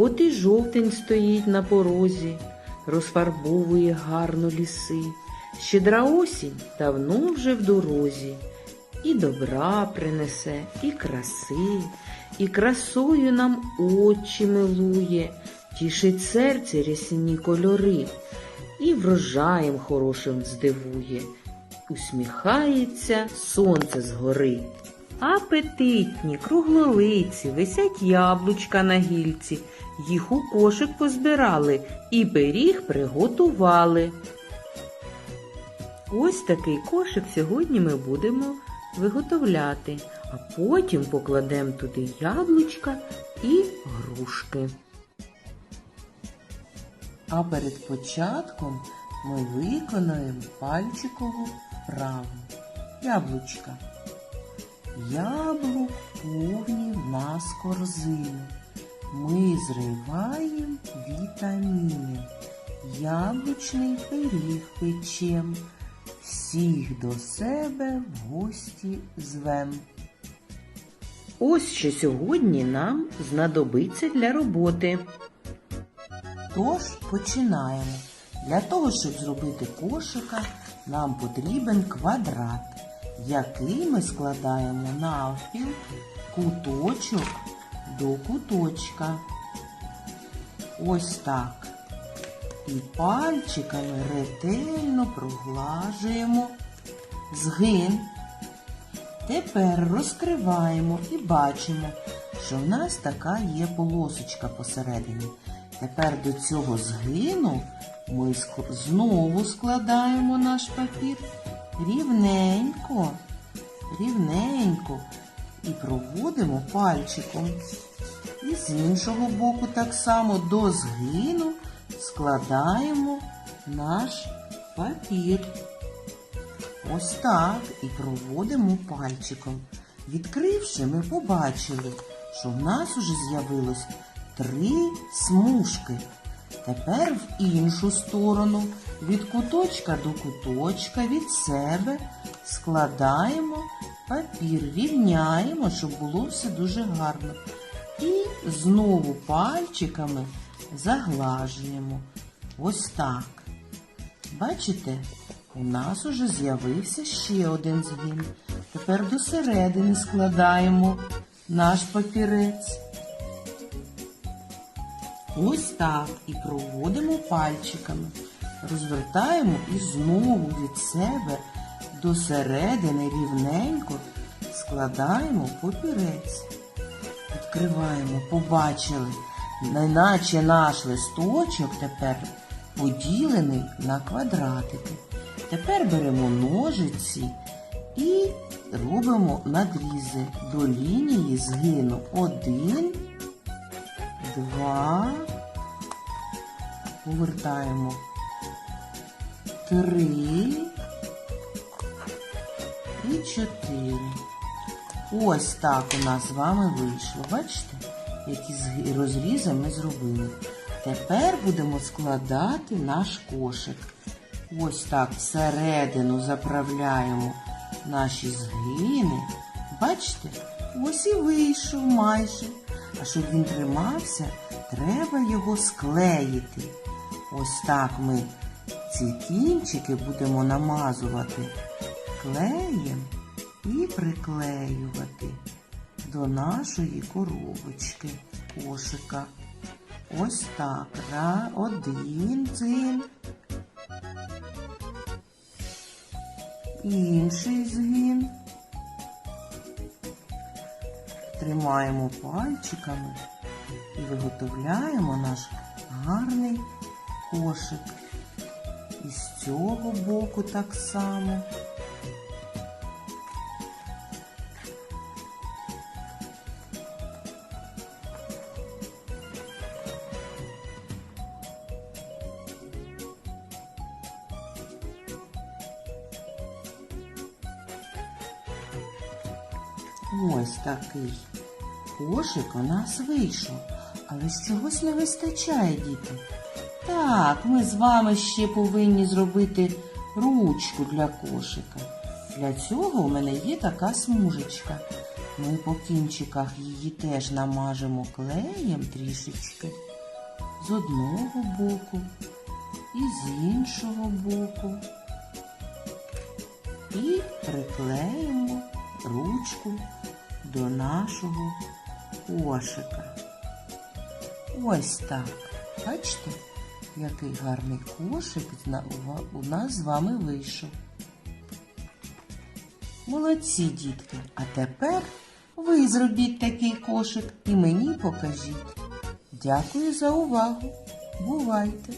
От і жовтень стоїть на порозі, розфарбовує гарно ліси. Щедра осінь давно вже в дорозі, і добра принесе, і краси, і красою нам очі милує, тішить серце рясні кольори, і врожаєм хорошим здивує, усміхається сонце згори. Апетитні, круглолиці, висять яблучка на гільці, їх у кошик позбирали і пиріг приготували. Ось такий кошик сьогодні ми будемо виготовляти, а потім покладемо туди яблучка і грушки. А перед початком ми виконаємо пальчикову вправу. Яблучка. Яблук повні в нас корзини. Ми зриваємо вітаміни. Яблучний пиріг печем. Всіх до себе в гості звем. Ось що сьогодні нам знадобиться для роботи. Тож починаємо. Для того, щоб зробити кошика, нам потрібен квадрат, який ми складаємо навпіл куточок до куточка. Ось так. І пальчиками ретельно проглажуємо згин. Тепер розкриваємо і бачимо, що в нас така є полосочка посередині. Тепер до цього згину ми знову складаємо наш папір рівненько, рівненько і проводимо пальчиком. І з іншого боку так само до згину складаємо наш папір. Ось так і проводимо пальчиком. Відкривши, ми побачили, що в нас уже з'явилось три смужки. Тепер в іншу сторону, від куточка до куточка, від себе складаємо папір, рівняємо, щоб було все дуже гарно. І знову пальчиками заглажуємо. Ось так. Бачите, у нас уже з'явився ще один згин. Тепер до середини складаємо наш папірець. Ось так і проводимо пальчиками. Розвертаємо і знову від себе до середини рівненько складаємо папірець. Відкриваємо, побачили, неначе наш листочок тепер поділений на квадратики. Тепер беремо ножиці і робимо надрізи до лінії згину. Один, два, повертаємо три і чотири. Ось так у нас з вами вийшло. Бачите, які розрізи ми зробили. Тепер будемо складати наш кошик. Ось так всередину заправляємо наші згини. Бачите, ось і вийшов майже. А щоб він тримався, треба його склеїти. Ось так ми ці кінчики будемо намазувати клеєм і приклеювати до нашої коробочки кошика. Ось так. Один дзин. Інший згин. Тримаємо пальчиками і виготовляємо наш гарний кошик. І з цього боку так само. Ось такий кошик у нас вийшов. Але ж чогось не вистачає, діти. Так, ми з вами ще повинні зробити ручку для кошика. Для цього у мене є така смужечка. Ми по кінчиках її теж намажемо клеєм трішечки. з одного боку і з іншого боку. І приклеїмо ручку до нашого кошика. Ось так. Бачите, який гарний кошик у нас з вами вийшов. Молодці, дітки. А тепер ви зробіть такий кошик і мені покажіть. Дякую за увагу. Бувайте!